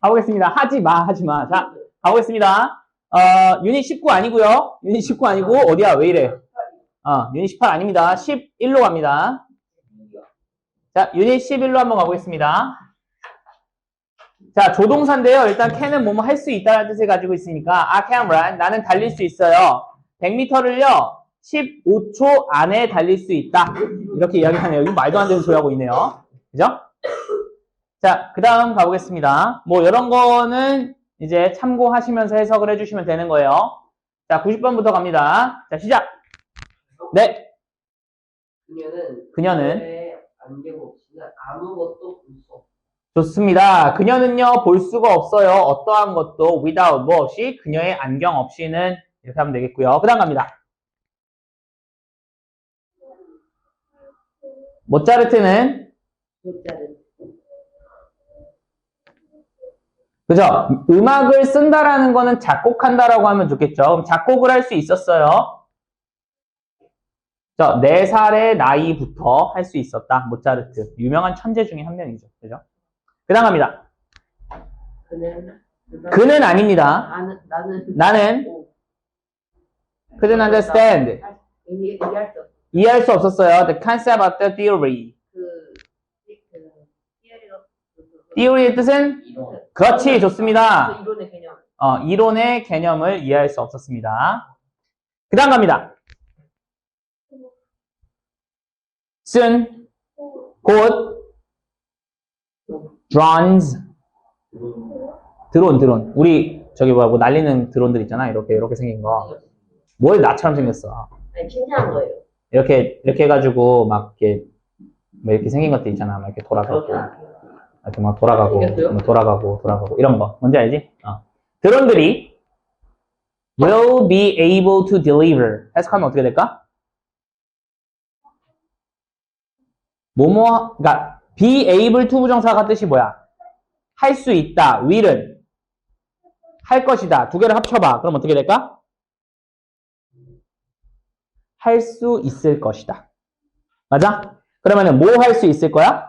가보겠습니다. 하지 마, 하지 마. 자, 가보겠습니다. 어, 유닛 19 아니고요. 유닛 19 아니고 어디야? 왜 이래? 어, 유닛 18 아닙니다. 11로 갑니다. 자, 유닛 11로 한번 가보겠습니다. 자, 조동사인데요. 일단 can은 뭐뭐 할 수 있다는 뜻을 가지고 있으니까 I can run. 나는 달릴 수 있어요. 100m를요. 15초 안에 달릴 수 있다. 이렇게 이야기하네요. 이거 말도 안 되는 소리 하고 있네요. 그죠? 자, 그 다음 가보겠습니다. 뭐, 이런 거는 이제 참고하시면서 해석을 해주시면 되는 거예요. 자, 90번부터 갑니다. 자, 시작! 네, 그녀는 그녀는 그녀의 안경 없이는 아무것도 볼 수 없어. 좋습니다. 그녀는요, 볼 수가 없어요. 어떠한 것도 without 뭐 없이 그녀의 안경 없이는 이렇게 하면 되겠고요. 그 다음 갑니다. 모차르트는 소자는 그죠? 음악을 쓴다라는 거는 작곡한다라고 하면 좋겠죠. 그럼 작곡을 할 수 있었어요. 저, 4살의 나이부터 할 수 있었다. 모차르트. 유명한 천재 중에 한 명이죠. 그죠? 그 다음 갑니다. 그는 그는 아닙니다. 나는 나는 나는 couldn't understand. 이해할 수 없었어요. The concept of the theory. 그, 그 티어리가 theory의 뜻은 이론. 그렇지, 좋습니다. 그 이론의 개념. 어, 이론의 개념을 이해할 수 없었습니다. 그 다음 갑니다. 쓴, 곧, drones, 드론, 드론. 우리, 저기 뭐야, 뭐 날리는 드론들 있잖아. 이렇게, 이렇게 생긴 거. 뭘 나처럼 생겼어. 아니 칭찬한 거예요. 이렇게, 이렇게 해가지고, 막, 이렇게, 뭐 이렇게 생긴 것들 있잖아. 막 이렇게 돌아가고. 이렇게 막 돌아가고, 생겼어요? 뭐 돌아가고, 돌아가고, 이런 거. 뭔지 알지? 어. 드론들이 will be able to deliver. 해석하면 어떻게 될까? 뭐뭐, 그러니까 be able to 부정사가 뜻이 뭐야? 할 수 있다. will은 할 것이다. 두 개를 합쳐봐. 그럼 어떻게 될까? 할 수 있을 것이다. 맞아? 그러면은 뭐 할 수 있을 거야?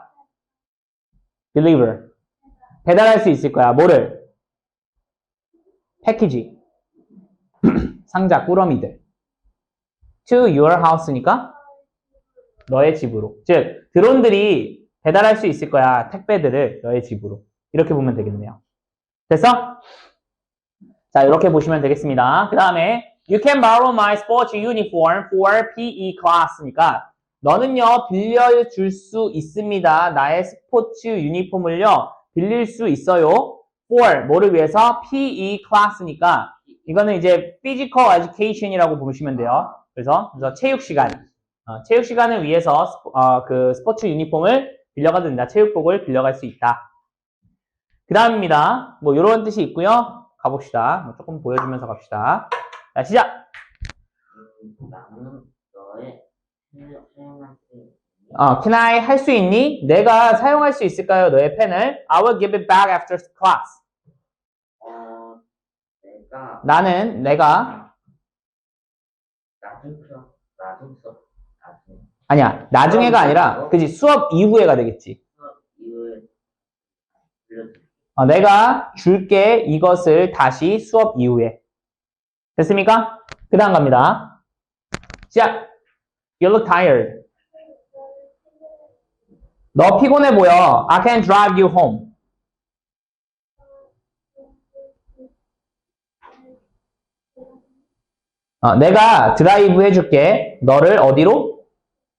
Deliver. 배달할 수 있을 거야. 뭐를? 패키지. 상자, 꾸러미들. to your house니까 너의 집으로. 즉, 드론들이 배달할 수 있을 거야. 택배들을 너의 집으로. 이렇게 보면 되겠네요. 됐어? 자, 이렇게 보시면 되겠습니다. 그 다음에 You can borrow my sports uniform for PE class니까 너는요, 빌려줄 수 있습니다. 나의 스포츠 유니폼을요, 빌릴 수 있어요. for, 뭐를 위해서? PE class니까, 이거는 이제 physical education이라고 보시면 돼요. 그래서, 그래서 체육 시간. 어, 체육 시간을 위해서 스포, 어, 그 스포츠 유니폼을 빌려가도 된다. 체육복을 빌려갈 수 있다. 그 다음입니다. 뭐, 요런 뜻이 있고요. 가봅시다. 뭐 조금 보여주면서 갑시다. 자, 시작! 나는 너의 수 있는 어, can I 할 수 있니? 내가 사용할 수 있을까요? 너의 펜을? I will give it back after class. 어 내가 나는 내가 나중 수업 나중 수업 나중 아니야 나중에가 아니라 그지 수업 이후에가 되겠지. 수업 이후에 빌려줄 어, 내가 줄게 이것을 다시 수업 이후에 됐습니까? 그 다음 갑니다. 시작. You look tired. 너 피곤해 보여. I can drive you home. 어, 내가 드라이브 해줄게. 너를 어디로?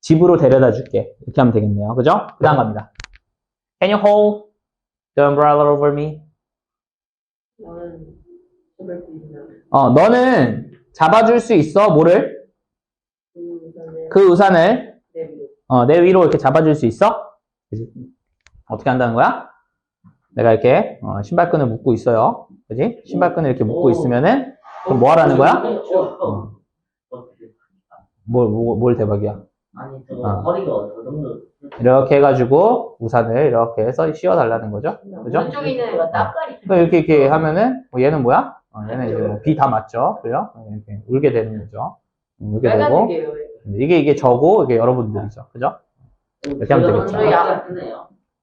집으로 데려다 줄게. 이렇게 하면 되겠네요. 그죠? 그 다음 갑니다. Can you hold the umbrella over me? 어, 너는 잡아줄 수 있어. 뭐를? 그 우산을 내 위로 어, 내 위로 이렇게 잡아줄 수 있어? 그지? 어떻게 한다는 거야? 내가 이렇게 어, 신발끈을 묶고 있어요. 그지? 신발끈을 이렇게 묶고 오. 있으면은 그럼 뭐 하라는 거야? 어. 뭘, 뭘, 뭘 대박이야? 아니 저 어. 허리가 저 정도 이렇게 해가지고 우산을 이렇게 해서 씌워달라는 거죠. 그죠? 있는 애가 그러니까 이렇게 이렇게 하면은 뭐 얘는 뭐야? 어, 얘는 이제 뭐 비 다 맞죠? 그래요? 어, 이렇게 울게 되는 거죠. 음, 울게 되고 게요 이게 이게 저고 이게 여러분들이죠. 그죠? 이렇게 하면 되겠죠.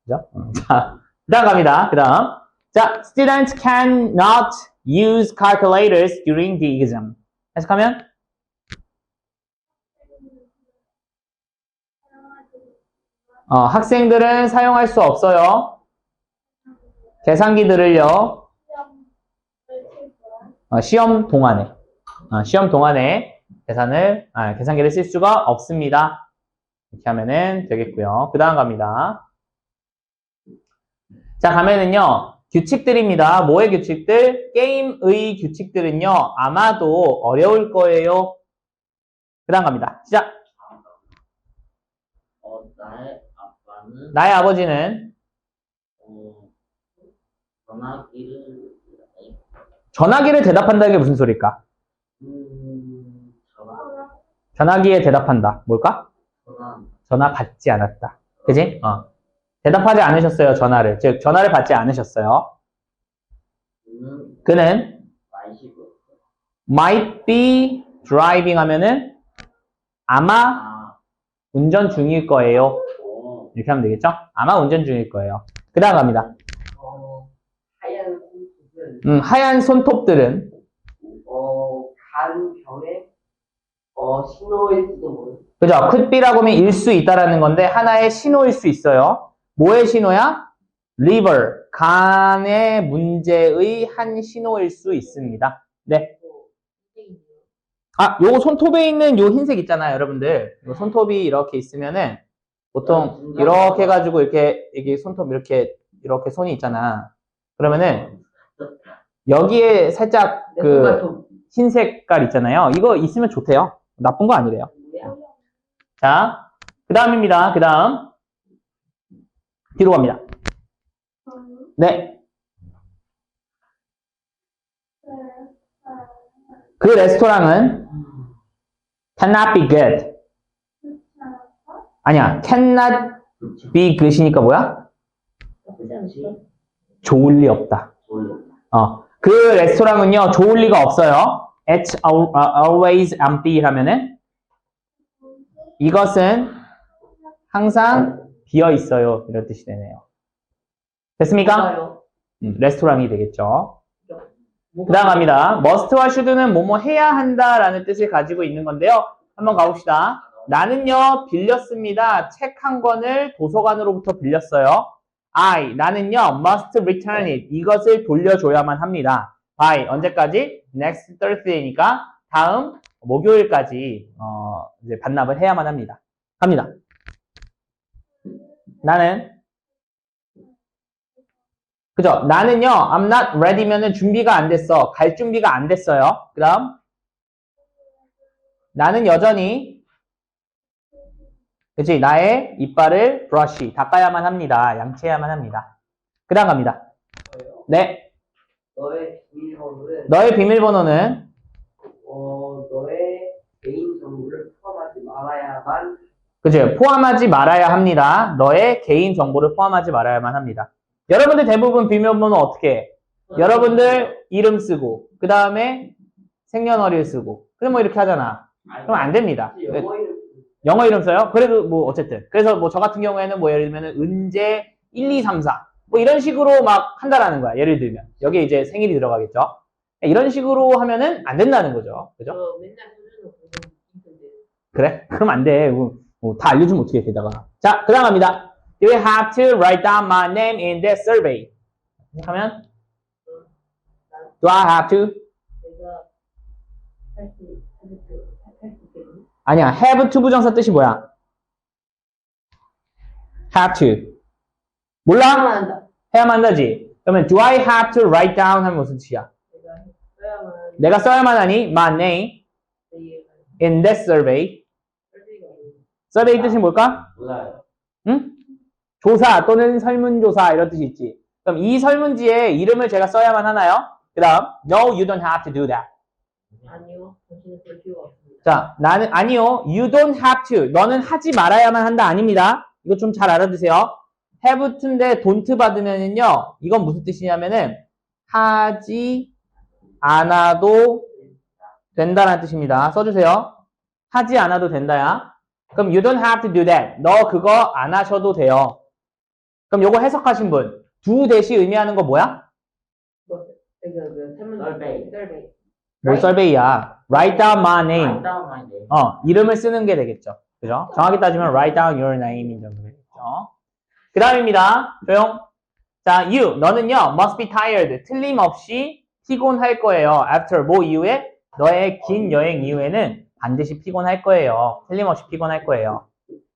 그죠? 음, 자, 그 다음 갑니다. 그 다음. 자, students cannot use calculators during the exam. 해석하면 어, 학생들은 사용할 수 없어요. 계산기들을요. 어, 시험 동안에 어, 시험 동안에 계산을 아, 계산기를 쓸 수가 없습니다. 이렇게 하면은 되겠고요. 그 다음 갑니다. 자 가면은요 규칙들입니다. 뭐의 규칙들? 게임의 규칙들은요 아마도 어려울 거예요. 그 다음 갑니다. 시작. 어, 나의 아빠는 나의 아버지는 어, 전화기를 전화기를 대답한다는 게 무슨 소리일까? 음, 전화 전화기에 대답한다. 뭘까? 전화 전화 받지 않았다. 그지? 어. 대답하지 않으셨어요, 전화를. 즉, 전화를 받지 않으셨어요. 는 그는 might be driving 하면은 아마 아, 운전 중일 거예요. 어, 이렇게 하면 되겠죠? 아마 운전 중일 거예요. 그 다음 갑니다. 어, 음, 하얀 손톱들은 어, 간 병에 어, 신호일지도 모르. 그죠? could be라고 하면 일 수 있다라는 건데 하나의 신호일 수 있어요. 뭐의 신호야? liver, 간의 문제의 한 신호일 수 있습니다. 네. 아, 요거 손톱에 있는 요 흰색 있잖아요, 여러분들. 요 손톱이 이렇게 있으면은 보통 이렇게 해가지고 이렇게 이게 손톱 이렇게 이렇게 손이 있잖아. 그러면은 여기에 살짝 내그 손가락 흰 색깔 있잖아요. 이거 있으면 좋대요. 나쁜 거 아니래요. 자, 그 다음입니다. 그 다음. 뒤로 갑니다. 네. 그 레스토랑은 cannot be good. 아니야, cannot be good이니까 뭐야? 좋을 리 없다. 어, 그 레스토랑은요, 좋을 리가 없어요. It's uh, always empty 하면은 이것은 항상 비어 있어요. 이런 뜻이 되네요. 됐습니까? 음, 레스토랑이 되겠죠. 그 다음 갑니다. must와 should는 뭐뭐 해야 한다라는 뜻을 가지고 있는 건데요. 한번 가봅시다. 나는요, 빌렸습니다. 책 한 권을 도서관으로부터 빌렸어요. I, 나는요, must return it. 이것을 돌려줘야만 합니다. By, 언제까지? next Thursday니까 다음 목요일까지, 어, 이제 반납을 해야만 합니다. 갑니다. 나는, 그죠? 나는요, I'm not ready면은 준비가 안 됐어. 갈 준비가 안 됐어요. 그 다음, 나는 여전히, 그치? 나의 이빨을 브러쉬, 닦아야만 합니다. 양치해야만 합니다. 그 다음 갑니다. 네. 너의 비밀번호는 너의 비밀번호는, 어, 너의 개인 정보를 포함하지 말아야만 그죠? 포함하지 말아야 합니다. 너의 개인 정보를 포함하지 말아야만 합니다. 여러분들 대부분 비밀번호 어떻게 해? 여러분들 이름 쓰고, 그 다음에 생년월일 쓰고, 그럼 뭐 이렇게 하잖아. 그럼 안 됩니다. 영어 이름 영어 이름 써요? 그래도 뭐 어쨌든. 그래서 뭐 저 같은 경우에는 뭐 예를 들면은 은재 1, 2, 3, 4. 뭐 이런 식으로 막 한다라는 거야. 예를 들면. 여기에 이제 생일이 들어가겠죠. 이런 식으로 하면은 안 된다는 거죠. 그죠? 맨날 있던데. 그래? 그럼 안 돼. 뭐, 뭐 다 알려주면 어떻게 해, 게다가. 자, 그 다음 갑니다. You have to write down my name in this survey. 하면 Do I have to? 아니야. have to 부정사 뜻이 뭐야? have to. 몰라? 한다. 해야만 한다지. 그러면 do I have to write down 하면 무슨 뜻이야? 내가 써야만 하는 내가 써야만 하니 my name 내 in this survey. 아니고. survey 뜻이 뭘까? 몰라요 응? 조사 또는 설문조사 이런 뜻이 있지. 그럼 이 설문지에 이름을 제가 써야만 하나요? 그 다음 No, you don't have to do that. 아니요. 자, 나는 아니요. You don't have to. 너는 하지 말아야만 한다 아닙니다. 이거 좀 잘 알아두세요. Have to인데 don't 받으면은요. 이건 무슨 뜻이냐면은 하지 않아도 된다라는 뜻입니다. 써주세요. 하지 않아도 된다야. 그럼 you don't have to do that. 너 그거 안 하셔도 돼요. 그럼 요거 해석하신 분. do 대시 의미하는 거 뭐야? 뭘 설베이야? Write down my name. 어, 이름을 쓰는 게 되겠죠. 그죠? 정확히 따지면 write down your name인 정도 되겠죠. 그 다음입니다. 조용. 자, you. 너는요, must be tired. 틀림없이 피곤할 거예요. after 뭐 이후에? 너의 긴 여행 이후에는 반드시 피곤할 거예요. 틀림없이 피곤할 거예요.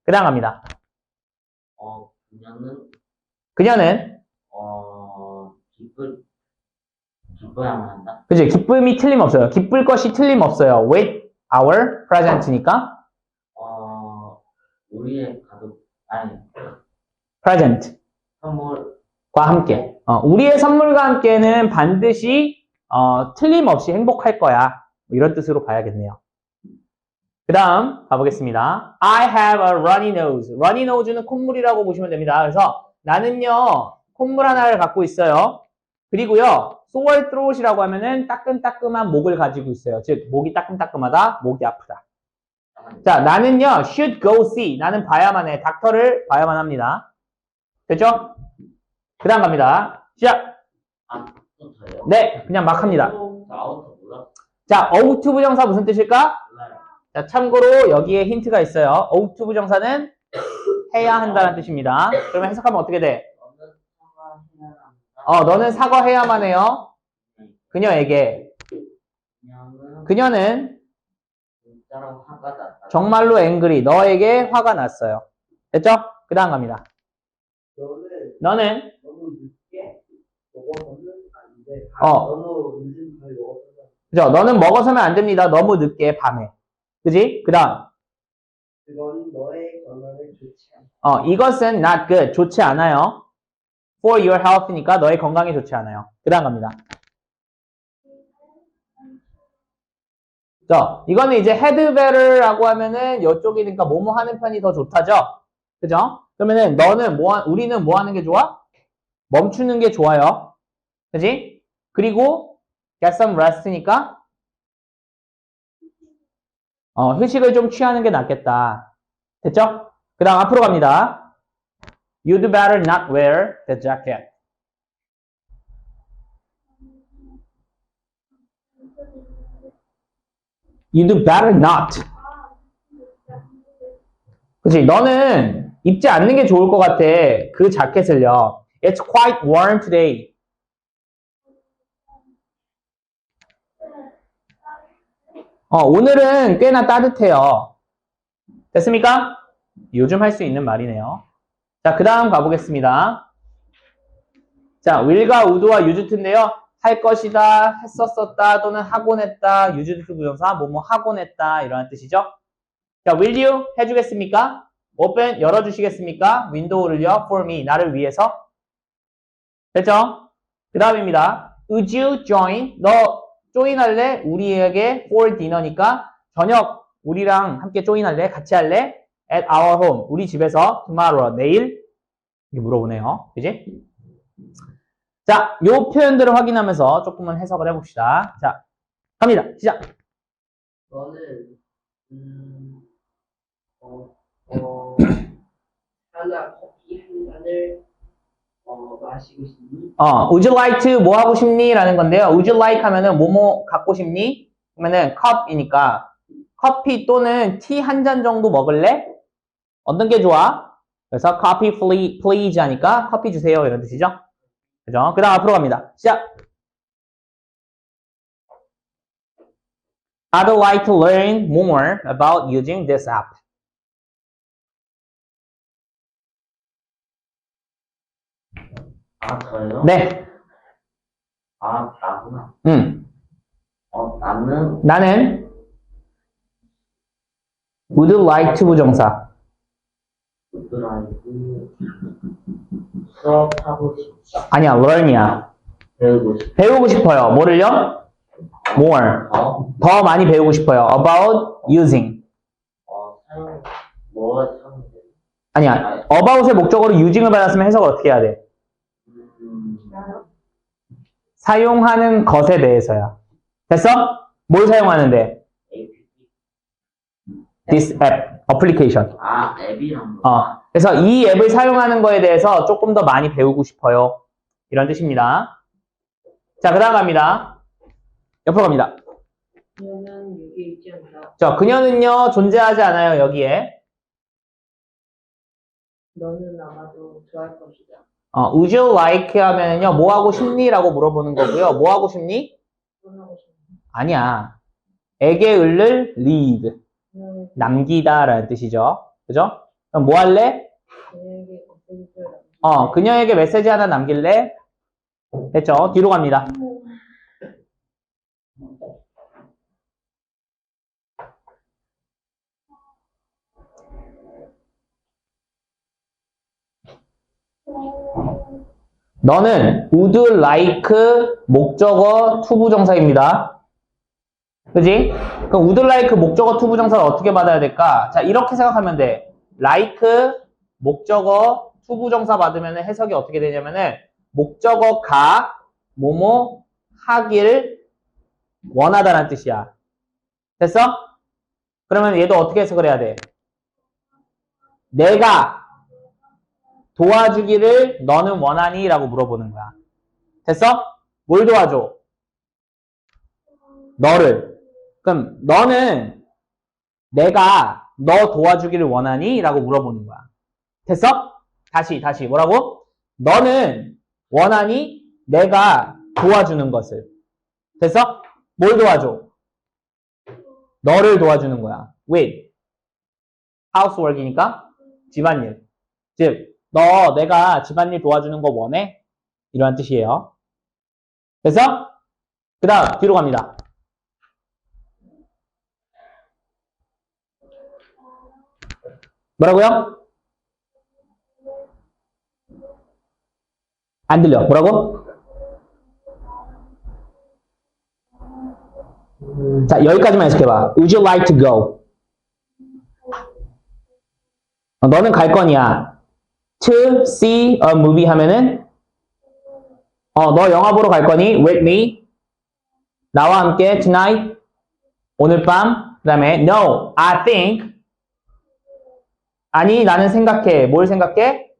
그 다음 갑니다. 어, 그녀는 그녀는, 어, 기쁠 기뻐야만 한다. 그지? 기쁨이 틀림없어요. 기쁠 것이 틀림없어요. with our present니까 어, 우리의 가족 아니 present. 선물 과 함께. 어, 우리의 선물과 함께는 반드시 어, 틀림없이 행복할 거야. 뭐 이런 뜻으로 봐야겠네요. 그 다음 가보겠습니다. I have a runny nose. runny nose는 콧물이라고 보시면 됩니다. 그래서 나는요 콧물 하나를 갖고 있어요. 그리고요 sore throat이라고 하면은 따끔따끔한 목을 가지고 있어요. 즉 목이 따끔따끔하다, 목이 아프다. 자 나는요 should go see. 나는 봐야만 해. 닥터를 봐야만 합니다. 됐죠? 그 다음 갑니다. 시작! 또 저요. 네, 그냥 막 합니다. 자, 어우투 부정사 무슨 뜻일까? 자, 참고로 여기에 힌트가 있어요. 어우투 부정사는 해야 한다는 뜻입니다. 그러면 해석하면 어떻게 돼? 어, 너는 사과해야만 해요. 그녀에게. 그녀는. 정말로 앵그리, 너에게 화가 났어요. 됐죠? 그 다음 갑니다. 너는 너는, 너무 늦게 먹어서는 안 돼. 어. 너무 늦은 밤에 먹어서는 안 돼. 그죠? 너는 먹어서면 안 됩니다. 너무 늦게 밤에. 그지? 그 다음. 그건 너의 건강에 좋지 않아. 어, 이것은 not good. 좋지 않아요. for your health니까 너의 건강에 좋지 않아요. 그 다음 갑니다. 자, 이거는 이제 head better라고 하면은 이쪽이니까 뭐뭐 하는 편이 더 좋다죠? 그죠? 그러면은 너는 뭐, 하- 우리는 뭐 하는 게 좋아? 멈추는 게 좋아요. 그지? 그리고 get some rest니까 어, 휴식을 좀 취하는 게 낫겠다. 됐죠? 그 다음 앞으로 갑니다. You'd better not wear the jacket. You'd better not. 그치? 너는 입지 않는 게 좋을 것 같아. 그 자켓을요. It's quite warm today. 어, 오늘은 꽤나 따뜻해요. 됐습니까? 요즘 할 수 있는 말이네요. 자, 그 다음 가보겠습니다. 자, will과 would와 used인데요. 할 것이다, 했었었다, 또는 하곤 했다, used 부정사, 뭐뭐 하곤 했다, 이런 뜻이죠. 자, will you 해주겠습니까? Open, 열어주시겠습니까? 윈도우를요, for me, 나를 위해서. 됐죠? 그 다음입니다. would you join? 너 조인할래? 우리에게 for dinner니까 저녁 우리랑 함께 조인할래? 같이 할래? at our home. 우리 집에서 tomorrow. 내일? 이렇게 물어보네요. 그지? 자, 요 표현들을 확인하면서 조금은 해석을 해봅시다. 자, 갑니다. 시작. 너는 음, 어, 어, 하나 커피 한 잔을 어, 마시고 싶니? 어, would you like to 뭐 하고 싶니? 라는 건데요. would you like 하면은 뭐뭐 갖고 싶니? 그러면은 cup이니까 커피 또는 티 한 잔 정도 먹을래? 어떤 게 좋아? 그래서 fle- please 하니까 커피 주세요. 이런 뜻이죠. 그죠? 그 다음 앞으로 갑니다. 시작. I'd like to learn more about using this app. 아 저요? 네. 아 나구나. 음. 어 나는 나는 would like to 부정사. 부드라이브 수업하고 싶다. 아니야, learn이야. 배우고 싶다. 배우고 싶어요. 뭐를요? more. 어, 더 많이 배우고 싶어요. about using. 어 사용 뭐가 사용 아니야. about의 목적어로 using을 받았으면 해석을 어떻게 해야 돼? 음, 사용하는 것에 대해서야. 됐어? 뭘 사용하는데? APP. this app, application. 아 앱이란 거. 어. 그래서 이 앱을 사용하는 거에 대해서 조금 더 많이 배우고 싶어요. 이런 뜻입니다. 자, 그 다음 갑니다. 옆으로 갑니다. 그녀는 여기에 있지 않다. 자, 그녀는요, 존재하지 않아요, 여기에. 너는 아마도 좋아할 것이다. 어, would you like 하면요, 뭐 하고 싶니? 라고 물어보는 거고요. 뭐 하고 싶니? 아니야. 에게 을을 leave. 남기다 라는 뜻이죠. 그죠? 그럼 뭐 할래? 어, 그녀에게 메시지 하나 남길래? 됐죠? 뒤로 갑니다. 너는 would like 목적어 투부정사입니다. 그지? 그럼 would like 목적어 투부정사를 어떻게 받아야 될까? 자, 이렇게 생각하면 돼. like 목적어 투부정사 받으면 해석이 어떻게 되냐면은 목적어 가 뭐뭐 하기를 원하다는 뜻이야. 됐어? 그러면 얘도 어떻게 해석을 해야 돼? 내가 도와주기를 너는 원하니? 라고 물어보는 거야. 됐어? 뭘 도와줘? 너를. 그럼 너는 내가 너 도와주기를 원하니? 라고 물어보는 거야. 됐어? 다시, 다시. 뭐라고? 너는 원하니? 내가 도와주는 것을. 됐어? 뭘 도와줘? 너를 도와주는 거야. with. housework이니까 집안일. 즉, 너 내가 집안일 도와주는 거 원해? 이러한 뜻이에요. 됐어? 그 다음, 뒤로 갑니다. 뭐라고요? 안 들려. 뭐라고? 자, 여기까지만 해석해봐. Would you like to go? 어, 너는 갈 거냐? To see a movie 하면은 어, 너 영화 보러 갈 거니? With me? 나와 함께 tonight? 오늘 밤? 그 다음에 No, I think 아니, 나는 생각해. 뭘 생각해?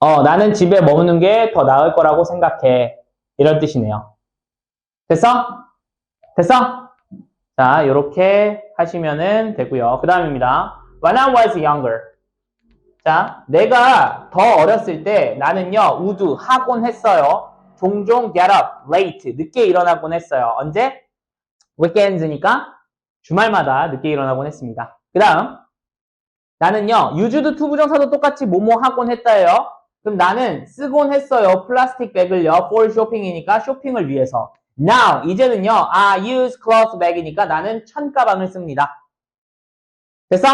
어, 나는 집에 머무는 게 더 나을 거라고 생각해. 이런 뜻이네요. 됐어? 됐어? 자, 이렇게 하시면은 되고요. 그 다음입니다. When I was younger. 자, 내가 더 어렸을 때 나는요, 우두 하곤 했어요. 종종 get up, late, 늦게 일어나곤 했어요. 언제? weekends니까 주말마다 늦게 일어나곤 했습니다. 그 다음, 나는요, 유주드 투부정사도 똑같이 뭐뭐 하곤 했다예요. 그럼 나는 쓰곤 했어요. 플라스틱 백을요. for 쇼핑이니까 쇼핑을 위해서. Now, 이제는요, I use cloth bag이니까 나는 천가방을 씁니다. 됐어?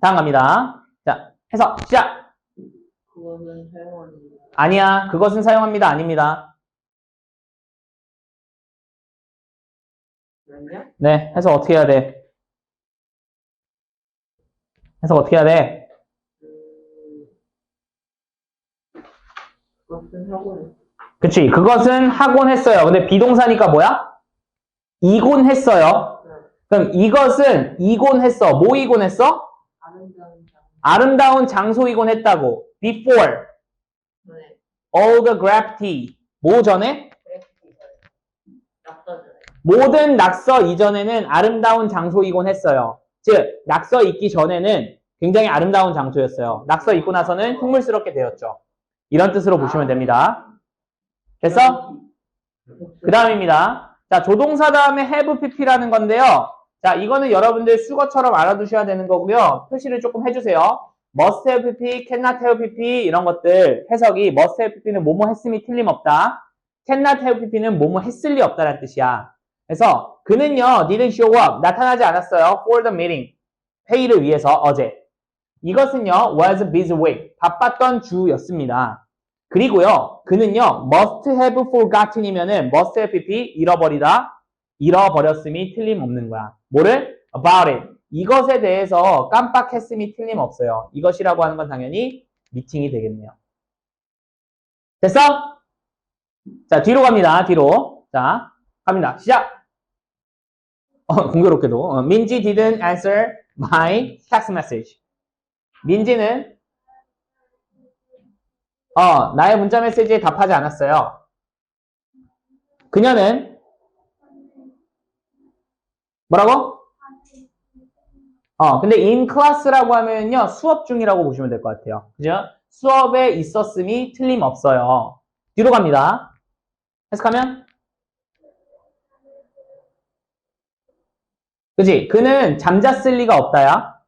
다음 갑니다. 자, 해서 시작! 그거는 사용합니다. 아니야, 그것은 사용합니다. 아닙니다. 네, 해서 어떻게 해야 돼? 해서 어떻게 해야 돼? 음, 그것은 하고는 그치, 그것은 하곤 했어요. 근데 비동사니까 뭐야? 이곤 했어요. 그럼 이것은 이곤 했어. 뭐 이곤 했어? 아름다운 장. 아름다운 장소 이곤 했다고. before all the gravity. 뭐 전에? 모든 낙서 이전에는 아름다운 장소이곤 했어요. 즉, 낙서 있기 전에는 굉장히 아름다운 장소였어요. 낙서 있고 나서는 흉물스럽게 되었죠. 이런 뜻으로 보시면 됩니다. 됐어? 그 다음입니다. 자, 조동사 다음에 have pp라는 건데요. 자, 이거는 여러분들 수거처럼 알아두셔야 되는 거고요. 표시를 조금 해주세요. must have pp, cannot have pp 이런 것들 해석이 must have pp는 뭐뭐 했음이 틀림없다. cannot have pp는 뭐뭐 했을 리 없다라는 뜻이야. 그래서 그는요, didn't show up, 나타나지 않았어요. for the meeting, 회의를 위해서 어제. 이것은요, was busy week, 바빴던 주였습니다. 그리고요, 그는요, must have forgotten이면은 must have pp 잃어버리다, 잃어버렸음이 틀림없는 거야. 뭐를? about it. 이것에 대해서 깜빡했음이 틀림없어요. 이것이라고 하는 건 당연히 미팅이 되겠네요. 됐어? 자, 뒤로 갑니다. 뒤로. 자, 갑니다. 시작! 어, 공교롭게도. 어, 민지 didn't answer my text message. 민지는 어, 나의 문자 메시지에 답하지 않았어요. 그녀는 뭐라고? 어, 근데 in class라고 하면요, 수업 중이라고 보시면 될 것 같아요. 그죠? 수업에 있었음이 틀림없어요. 뒤로 갑니다. 해석하면? 그지? 그는 잠잤을 리가 없다야.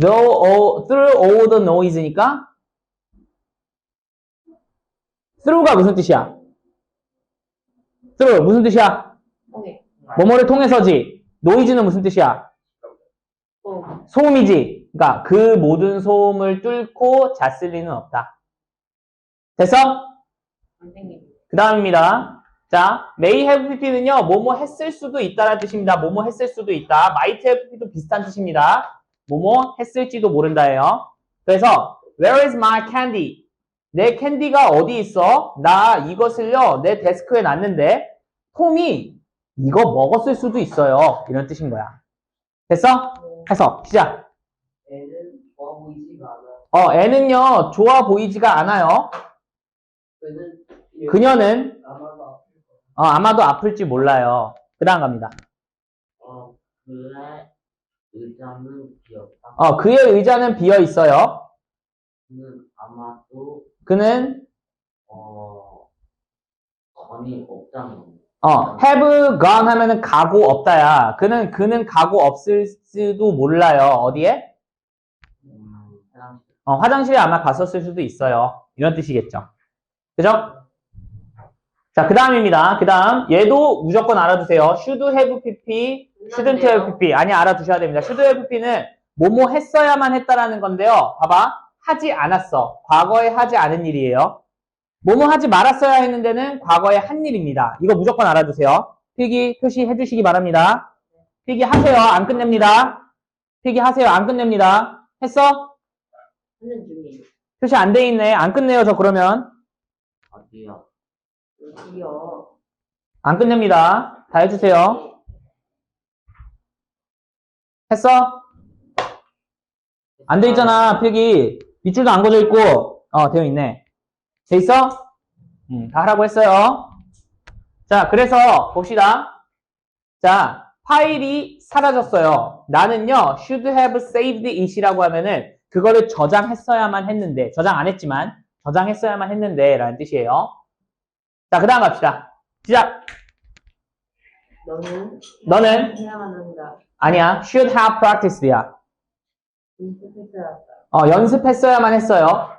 Though all, through all the noise니까 through가 무슨 뜻이야? through 무슨 뜻이야? 오케이. 뭐뭐를 통해서지. noise는 무슨 뜻이야? 어. 소음이지. 그러니까 그 모든 소음을 뚫고 잤을 리는 없다. 됐어? 선생님. 그 다음입니다. 자, may have pp는요, 뭐뭐 했을 수도 있다라는 뜻입니다. 뭐뭐 했을 수도 있다. might have pp도 비슷한 뜻입니다. 뭐뭐 했을지도 모른다예요. 그래서, where is my candy? 내 캔디가 어디 있어? 나 이것을요, 내 데스크에 놨는데, 톰이 이거 먹었을 수도 있어요. 이런 뜻인 거야. 됐어? 어. 해서, 시작. 애는 좋아 보이지가 않아. 어, 애는요, 좋아 보이지가 않아요. 그녀는, 아마도. 어, 아마도 아플지 몰라요. 그 다음 갑니다. 어, 그의 의자는 비었다. 어, 그의 의자는 비어 있어요. 그는 아마도, 그는 어, 건이 없다는 거. 어, have gone 하면은 가고 없다야. 그는 그는 가고 없을지도 몰라요. 어디에? 음, 화장실. 어, 화장실에 아마 갔었을 수도 있어요. 이런 뜻이겠죠. 그죠? 자, 그 다음입니다. 그 다음 얘도 무조건 알아두세요. should have pp, shouldn't have pp. 아니 알아두셔야 됩니다. should have pp는 뭐뭐 했어야만 했다라는 건데요. 봐봐. 하지 않았어. 과거에 하지 않은 일이에요. 뭐뭐 하지 말았어야 했는 데는 과거에 한 일입니다. 이거 무조건 알아두세요. 필기 표시해 주시기 바랍니다. 필기 하세요. 안 끝냅니다. 필기 하세요. 안 끝냅니다. 했어? 하는 중이에요. 표시 안 돼 있네. 안 끝내요. 저 그러면. 어디요? 여기요. 안 끝냅니다. 다 해주세요. 했어? 안 돼 있잖아, 필기. 밑줄도 안 꺼져 있고, 어, 되어 있네. 돼 있어? 음, 다 하라고 했어요. 자, 그래서 봅시다. 자, 파일이 사라졌어요. 나는요, should have saved it이라고 하면은, 그거를 저장했어야만 했는데, 저장 안 했지만, 저장했어야만 했는데, 라는 뜻이에요. 자, 그 다음 갑시다. 시작! 너는 너는 해야만 한다. 아니야. should have practiced야. 어, 연습했어야만 했어요.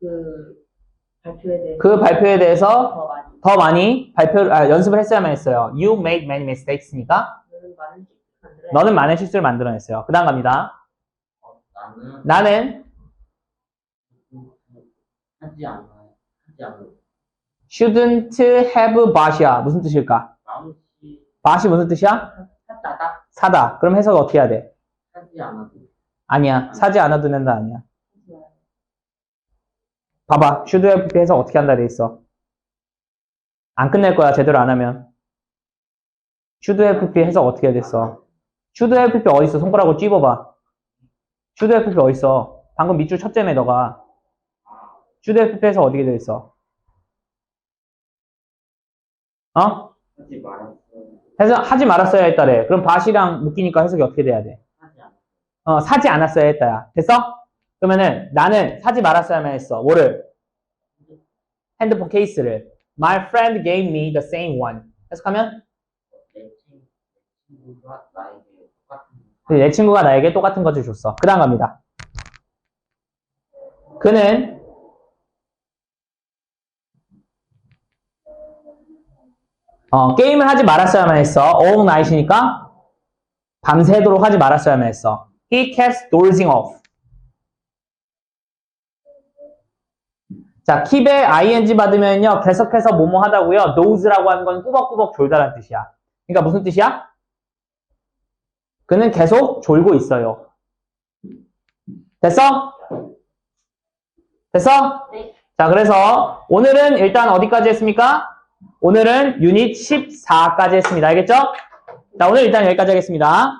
그 발표에 대해 그 발표에 대해서 더 많이. 더 많이 발표, 아, 연습을 했어야만 했어요. You made many mistakes니까 너는 많은 실수 만들어. 너는 많은 실수를 만들어냈어요. 그 다음 갑니다. 어, 나는 나는 하지 않아요. 하지 않아요. shouldn't have bought이야. 무슨 뜻일까? 남시 bought이 무슨 뜻이야? 했다다. 사다. 그럼 해석 어떻게 해야 돼? 하지 않아도 아니야. 사지 않아도 된다. 아니야. 봐봐. should have 해석 어떻게 한다 돼 있어. 안 끝낼 거야. 제대로 안 하면. should have 해석 어떻게 됐어. should have 어딨어? 손가락으로 찝어봐. should have 어딨어? 방금 밑줄 쳤자며 너가. should have 해석 어떻게 돼 있어? 어? 하지 말았어야 했다래. 그럼 밭이랑 묶이니까 해석이 어떻게 돼야 돼? 어, 사지 않았어야 했다야. 됐어? 그러면은 나는 사지 말았어야만 했어. 뭐를? 핸드폰 케이스를. My friend gave me the same one. 해석하면 내 친구가 나에게 똑같은 것을 줬어. 그 다음 갑니다. 그는 어, 게임을 하지 말았어야만 했어. all night이니까 밤새도록 하지 말았어야만 했어. He kept dozing off. 자, keep에 ing 받으면요, 계속해서 뭐뭐 하다고요. doze라고 하는 건 꾸벅꾸벅 졸다라는 뜻이야. 그러니까 무슨 뜻이야? 그는 계속 졸고 있어요. 됐어? 됐어? 네. 자, 그래서 오늘은 일단 어디까지 했습니까? 오늘은 유닛 14까지 했습니다. 알겠죠? 자, 오늘 일단 여기까지 하겠습니다.